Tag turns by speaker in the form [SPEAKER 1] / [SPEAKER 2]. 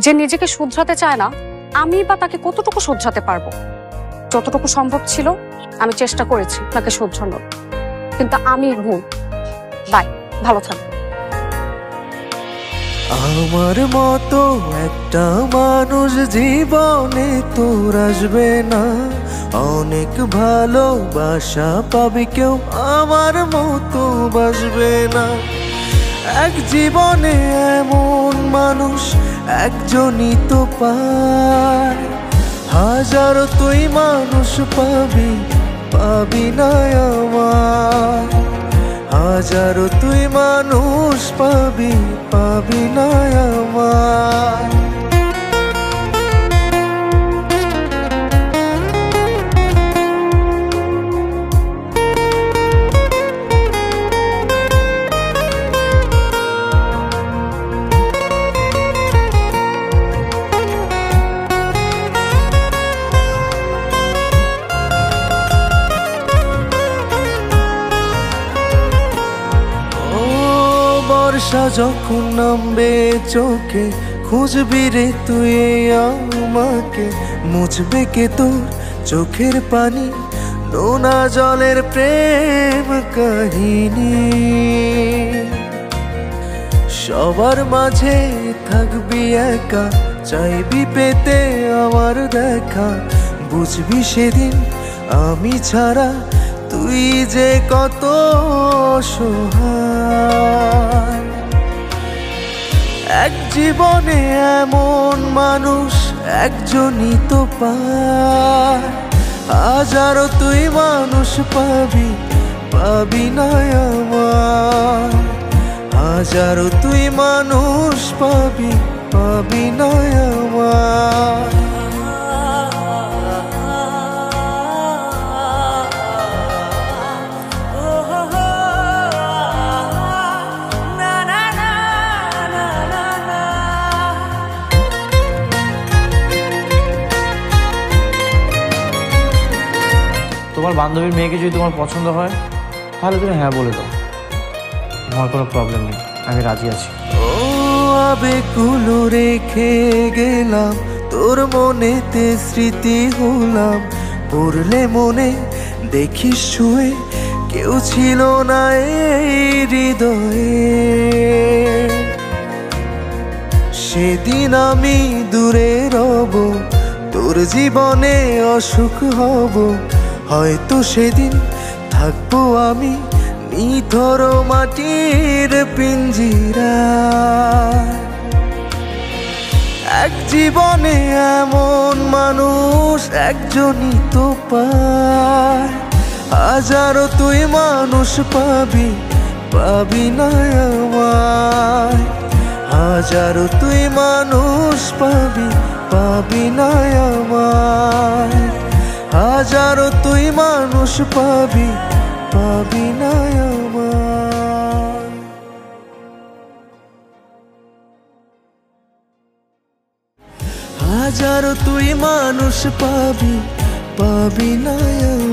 [SPEAKER 1] যে নিজেকে শুধরাতে চায় না, আমি বা তাকে কতটুকু শুধরাতে পারব? যতটুকু সম্ভব ছিল, আমি চেষ্টা করেছি তাকে শুধরানোর। কিন্তু আমি ভুল। বাই, ভালো থাকবে
[SPEAKER 2] আমার মতো একটা মানুষ জীবনে তোর আসবে না। অনেক ভালোবাসা পাবে কেউ আমার মতো বাসবে না। এক জীবনে এমন মানুষ একজনই তো পায়। হাজারো তুই মানুষ পাবি পাবি না আমার হাজারো তুই মানুষ পাবি পাবি না আমার বর্ষা যখন নামবে চোখে, খুঁজবি রে তুই আমাকে। মুছবে কে তোর চোখের পানি? নোনা জলের প্রেম কাহিনী। সবার মাঝে থাকবি একা, চাইবি পেতে আমার দেখা। বুঝবি সেদিন আমি ছাড়া তুই যে কত সহায় এক জীবনে এমন মানুষ একজনই তো পায়। হাজারো তুই মানুষ পাবি পাবি না আমার হাজারো তুই মানুষ পাবি পাবি না আমার
[SPEAKER 3] তোমার বান্ধবীর মেয়েকে যদি তোমার পছন্দ হয়, তাহলে তুমি হ্যাঁ বলে দাও। আমার কোনো প্রবলেম নেই, আমি রাজি আছি।
[SPEAKER 2] ও আবেগুলো রেখে গেলাম, তোর মনেতে স্মৃতি হলাম। পড়লে মনে দেখিস শুয়ে কেউ ছিল না এই হৃদয়ে। সেদিন আমি দূরে রব, তোর জীবনে অসুখ হব হয়তো সেদিন থাকব আমি নিথর মাটির পিঞ্জিরা। এক জীবনে এমন মানুষ একজনই তো পায়। হাজারো তুই মানুষ পাবি পাবি না আমায়। হাজারো তুই মানুষ পাবি পাবি না আমায়। হাজারো তুই মানুষ পাবি পাবি না আমার। হাজারো তুই মানুষ পাবি পাবি না আমায়